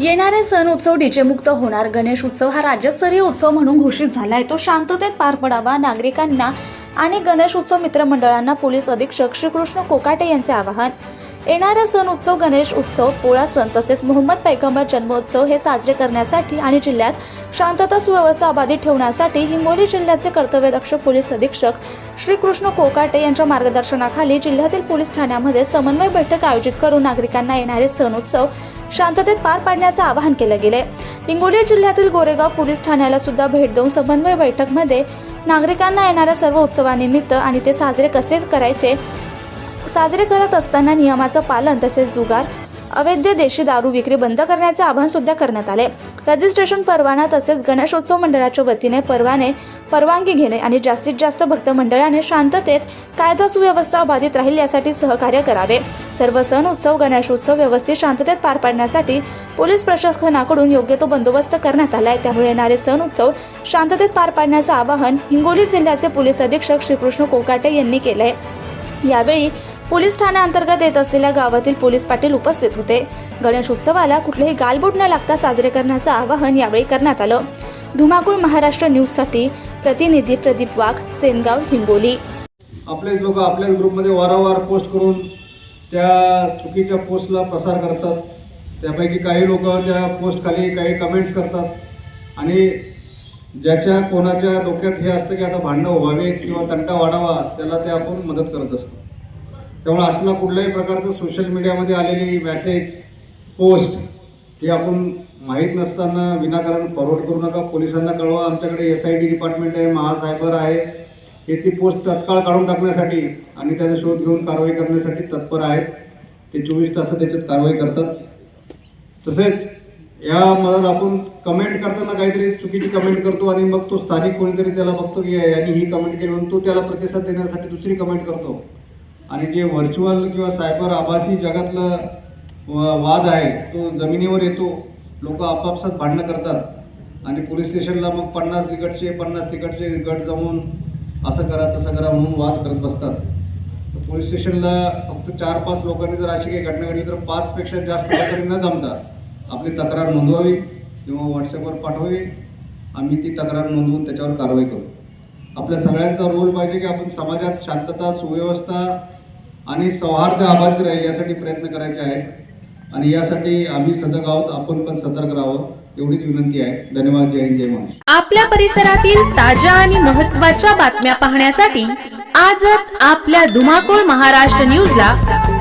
येणारे सण उत्सव डीजेमुक्त होणार. गणेश उत्सव हा राज्यस्तरीय उत्सव म्हणून घोषित झाला आहे तो शांततेत पार पडावा नागरिकांना आणि गणेश उत्सव मित्रमंडळांना पोलीस अधीक्षक श्रीकृष्ण कोकाटे यांचे आवाहन. येणारा सण उत्सव गणेश उत्सव पोळा सण तसेच मोहम्मद पैगंबर जन्मोत्सव हे साजरे करण्यासाठी आणि जिल्ह्यात शांतता सुव्यवस्था अबाधित ठेवण्यासाठी हिंगोली जिल्ह्याचे कर्तव्यदक्ष पोलीस अधीक्षक श्रीकृष्ण कोकाटे यांच्या मार्गदर्शनाखाली जिल्ह्यातील पोलीस ठाण्यामध्ये समन्वय बैठक आयोजित करून नागरिकांना येणारे सण उत्सव शांततेत पार पाडण्याचं आवाहन केलं गेले हिंगोली जिल्ह्यातील गोरेगाव पोलीस ठाण्याला सुद्धा भेट देऊन समन्वय बैठकमध्ये नागरिकांना येणाऱ्या सर्व उत्सवानिमित्त आणि ते साजरे कसे करायचे साजरे करत असताना नियमाचं पालन तसेच जुगार अवैध देशी दारू विक्री बंद करण्याचे आवाहन सुद्धा करण्यात आले. रजिस्ट्रेशन परवाना तसेच गणेशोत्सव मंडळाच्या वतीने परवाने परवानगी घेणे आणि जास्तीत जास्त भक्त मंडळाने शांततेत कायदा सुव्यवस्था बाधित राहील यासाठी सहकार्य करावे. सर्व सण उत्सव गणेशोत्सव व्यवस्थित शांततेत पार पाडण्यासाठी पोलीस प्रशासनाकडून योग्य तो बंदोबस्त करण्यात आला आहे त्यामुळे येणारे सण उत्सव शांततेत पार पाडण्याचं आवाहन हिंगोली जिल्ह्याचे पोलीस अधीक्षक श्रीकृष्ण कोकाटे यांनी केलं आहे यावेळी पोलीस ठाण्याअंतर्गत येत असलेल्या गावातील पोलीस पाटील उपस्थित होते. गणेश उत्सवाला कुठलेही गालबोट न लागता साजरे करण्याचं आवाहन यावेळी करण्यात आलं. धुमाकूळ महाराष्ट्र न्यूजसाठी प्रतिनिधी प्रदीप वाघ सेनगाव हिंगोली. आपलेच लोक आपल्याच ग्रुपमध्ये वारंवार पोस्ट करून त्या चुकीच्या पोस्टला प्रसार करतात. त्यापैकी काही लोक त्या पोस्टखाली काही कमेंट्स करतात. आणि ज्याच्या कोणाच्या डोक्यात हे असतं की आता भांडणं व्हावेत किंवा तंटा वाढावा त्याला ते आपण मदत करत असतो. त्यामुळे असला कुठल्याही प्रकारचं सोशल मीडियामध्ये आलेली मेसेज पोस्ट हे आपण माहीत नसताना विनाकारण फॉरवर्ड करू नका. पोलिसांना कळवा आमच्याकडे एस आय डी डिपार्टमेंट आहे महासायबर आहे. हे ती पोस्ट तत्काळ काढून टाकण्यासाठी आणि त्याचा शोध घेऊन कारवाई करण्यासाठी तत्पर आहेत. ते चोवीस तास त्याच्यात कारवाई करतात. तसेच या मधात आपण कमेंट करताना काहीतरी चुकीची कमेंट करतो आणि मग तो स्थानिक कोणीतरी त्याला बघतो की यांनी ही कमेंट केली म्हणून तो त्याला प्रतिसाद देण्यासाठी दुसरी कमेंट करतो. आणि जे व्हर्च्युअल किंवा सायबर आभासी जगातलं वाद आहे तो जमिनीवर येतो. लोक आपापसात भांडणं करतात. आणि पोलीस स्टेशनला मग पन्नास इकडचे पन्नास तिकडचे गट जमून असं करा तसं करा म्हणून वाद करत बसतात. तर पोलीस स्टेशनला फक्त चार पाच लोकांनी जर अशी काही घटना घडली तर पाचपेक्षा जास्त लोकांनी न जमतात आपली तक्रार नोंदवावी किंवा व्हॉट्सअपवर पाठवावी. आम्ही ती तक्रार नोंदवून त्याच्यावर कारवाई करू. आपल्या सगळ्यांचा रोल पाहिजे की आपण समाजात शांतता सुव्यवस्था आणि सौहार्द अबाधित राहील यासाठी प्रयत्न करायचे आहेत. आणि यासाठी आम्ही सजग आहोत आपण पण सतर्क राहावं एवढीच विनंती आहे. धन्यवाद जय हिंद जय महाराष्ट्र. आपल्या परिसरातील ताज्या आणि महत्त्वाच्या बातम्या पाहण्यासाठी आजच आपल्या धुमाकूळ महाराष्ट्र न्यूजला